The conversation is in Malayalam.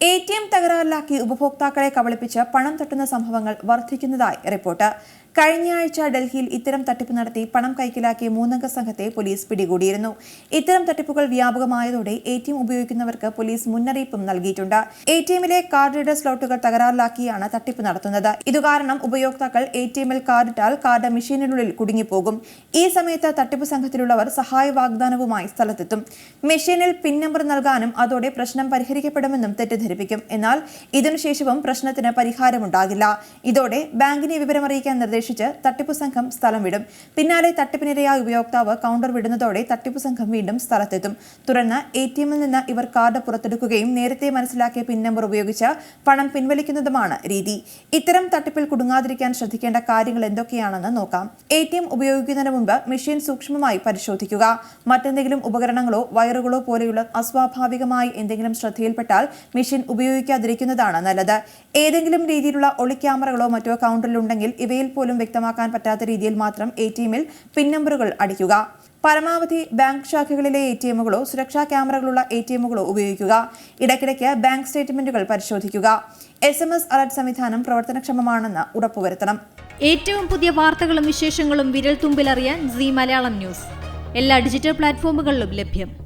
എ ടി എം തകരാറിലാക്കി ഉപഭോക്താക്കളെ കബളിപ്പിച്ച് പണം തട്ടുന്ന സംഭവങ്ങൾ വർദ്ധിക്കുന്നതായി റിപ്പോർട്ട്. കഴിഞ്ഞയാഴ്ച ഡൽഹിയിൽ ഇത്തരം തട്ടിപ്പ് നടത്തി പണം കൈക്കലാക്കിയ മൂന്നംഗ സംഘത്തെ പോലീസ് പിടികൂടിയിരുന്നു. ഇത്തരം തട്ടിപ്പുകൾ വ്യാപകമായതോടെ എ ടി എം ഉപയോഗിക്കുന്നവർക്ക് പോലീസ് മുന്നറിയിപ്പും നൽകിയിട്ടുണ്ട്. എ ടി എമ്മിലെ കാർഡ് റീഡർ സ്ലോട്ടുകൾ തകരാറിലാക്കിയാണ് തട്ടിപ്പ് നടത്തുന്നത്. ഇതുകാരണം ഉപയോക്താക്കൾ എ ടി എമ്മിൽ കാർഡിട്ടാൽ കാർഡ് മെഷീനിനുള്ളിൽ കുടുങ്ങിപ്പോകും. ഈ സമയത്ത് തട്ടിപ്പ് സംഘത്തിലുള്ളവർ സഹായ വാഗ്ദാനവുമായി സ്ഥലത്തെത്തും. മെഷീനിൽ പിൻ നമ്പർ നൽകാനും അതോടെ പ്രശ്നം പരിഹരിക്കപ്പെടുമെന്നും തെറ്റിദ്ധരിപ്പിക്കും. എന്നാൽ ഇതിനുശേഷവും പ്രശ്നത്തിന് പരിഹാരമുണ്ടാകില്ല. ഇതോടെ ബാങ്കിനെ വിവരമറിയിക്കാൻ നിർദ്ദേശിച്ച് തട്ടിപ്പു സംഘം സ്ഥലം വിടും. പിന്നാലെ തട്ടിപ്പിനിരയായ ഉപയോക്താവ് കൗണ്ടർ വിടുന്നതോടെ തട്ടിപ്പു സംഘം വീണ്ടും സ്ഥലത്തെത്തും. തുടർന്ന് എ ടി എമ്മിൽ നിന്ന് ഇവർ കാർഡ് പുറത്തെടുക്കുകയും നേരത്തെ മനസ്സിലാക്കിയ പിൻ നമ്പർ ഉപയോഗിച്ച് പണം പിൻവലിക്കുന്നതുമാണ് രീതി. ഇത്തരം തട്ടിപ്പിൽ കുടുങ്ങാതിരിക്കാൻ ശ്രദ്ധിക്കേണ്ട കാര്യങ്ങൾ എന്തൊക്കെയാണെന്ന് നോക്കാം. എ ടി എം ഉപയോഗിക്കുന്നതിന് മുമ്പ് മെഷീൻ സൂക്ഷ്മമായി പരിശോധിക്കുക. മറ്റെന്തെങ്കിലും ഉപകരണങ്ങളോ വയറുകളോ പോലെയുള്ള അസ്വാഭാവികമായി എന്തെങ്കിലും ശ്രദ്ധയിൽപ്പെട്ടാൽ മെഷീൻ ഉപയോഗിക്കാതിരിക്കുന്നതാണ് നല്ലത്. ഏതെങ്കിലും രീതിയിലുള്ള ഒളിക്യാമറകളോ മറ്റോ കൗണ്ടറിലുണ്ടെങ്കിൽ ഇവയിൽ പോലും വ്യക്തമാക്കാൻ പറ്റാത്ത രീതിയിൽ മാത്രം എ ടി എമ്മിൽ പിൻ നമ്പറുകൾ അടിക്കുക. പരമാവധി ബാങ്ക് ശാഖകളിലെ എ ടി എമ്മുകളോ സുരക്ഷാ ക്യാമറകളുള്ള എ ടി എമ്മുകളോ ഉപയോഗിക്കുക. ഇടയ്ക്കിടയ്ക്ക് ബാങ്ക് സ്റ്റേറ്റ്മെന്റുകൾ പരിശോധിക്കുക. എസ് എം എസ് അലർട്ട് സംവിധാനം പ്രവർത്തനക്ഷമമാണെന്ന് ഉറപ്പുവരുത്തണം. ഏറ്റവും പുതിയ വാർത്തകളും വിശേഷങ്ങളും വിരൽ തുമ്പിലറിയാൻ സി മലയാളം ന്യൂസ്. എല്ലാ ഡിജിറ്റൽ പ്ലാറ്റ്ഫോമുകളിലും ലഭ്യം.